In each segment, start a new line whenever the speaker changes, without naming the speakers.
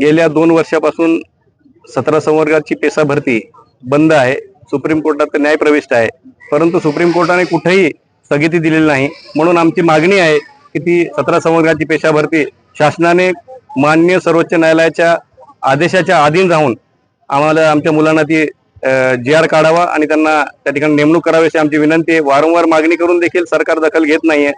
गेल्या दोन वर्षापासून सतरा संवर्गाची पेसा भरती बंद आहे. सुप्रीम कोर्टात न्याय प्रविष्ट आहे. परंतु सुप्रीम कोर्टाने कुठेही स्थगिती दिलेली नाही. म्हणून आमची मागणी आहे की ती सतरा संवर्गाची पेशा भरती शासनाने मान्य सर्वोच्च न्यायालयाच्या आदेशाच्या अधीन राहून आम्हाला आमच्या मुलांना ती जी आर काढावा आणि त्यांना त्या ठिकाणी नेमणूक करावी अशी आमची विनंती आहे. वारंवार मागणी करून देखील सरकार दखल घेत नाहीये.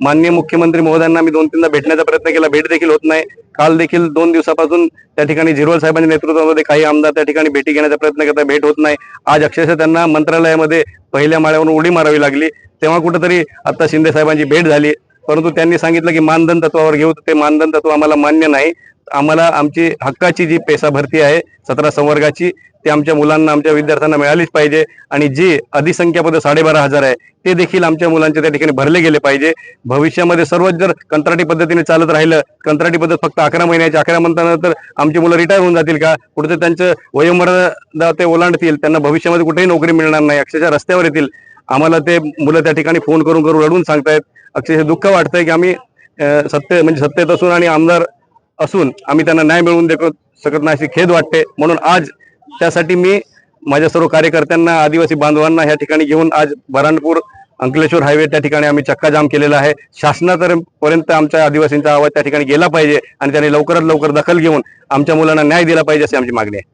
माननीय मुख्यमंत्री महोदयांना मी दोन तीनदा भेटण्याचा प्रयत्न केला. भेट देखील होत नाही. काल देखील दोन दिवसापासून त्या ठिकाणी झिरवल साहेबांच्या नेतृत्वामध्ये काही आमदार त्या ठिकाणी भेटी घेण्याचा प्रयत्न करतात. भेट होत नाही. आज अक्षरशः त्यांना मंत्रालयामध्ये पहिल्या माळ्यावरून उडी मारावी लागली. तेव्हा कुठंतरी आता शिंदे साहेबांची भेट झाली. परंतु त्यांनी सांगितलं की मानधन तत्वावर घेऊ ते मानधन तत्व आम्हाला मान्य नाही. आम्हाला आमची हक्काची जी पेसा भरती आहे सतरा संवर्गाची ती आमच्या मुलांना आमच्या विद्यार्थ्यांना मिळालीच पाहिजे. आणि जी अधिसंख्या पद साडेबारा हजार आहे ते देखील आमच्या मुलांच्या त्या ठिकाणी भरले गेले पाहिजे. भविष्यामध्ये सर्वच जर कंत्राटी पद्धतीने चालत राहिलं कंत्राटी पद्धत फक्त अकरा महिन्याची अकरा महिन्यानंतर आमची मुलं रिटायर होऊन जातील का? कुठे त्यांचं वयोमर्यादा ते ओलांडतील त्यांना भविष्यामध्ये कुठेही नोकरी मिळणार नाही अक्षरशः रस्त्यावर येतील. आम्हाला ते मुलं त्या ठिकाणी फोन करून करून रडून सांगतायत. अक्षरशः दुःख वाटतंय की आम्ही सत्य म्हणजे सत्तेत असून आणि आमदार असून आम्ही त्यांना न्याय मिळवून देऊ शकत नाही अशी खेद वाटते. म्हणून आज त्यासाठी मी माझ्या सर्व कार्यकर्त्यांना आदिवासी बांधवांना ह्या ठिकाणी घेऊन आज बराणपूर अंकलेश्वर हायवे त्या ठिकाणी आम्ही चक्काजाम केलेला आहे. शासनापर्यंत आमच्या आदिवासींचा आवाज त्या ठिकाणी गेला पाहिजे आणि त्यांनी लवकरात लवकर दखल घेऊन आमच्या मुलांना न्याय दिला पाहिजे अशी आमची मागणी आहे.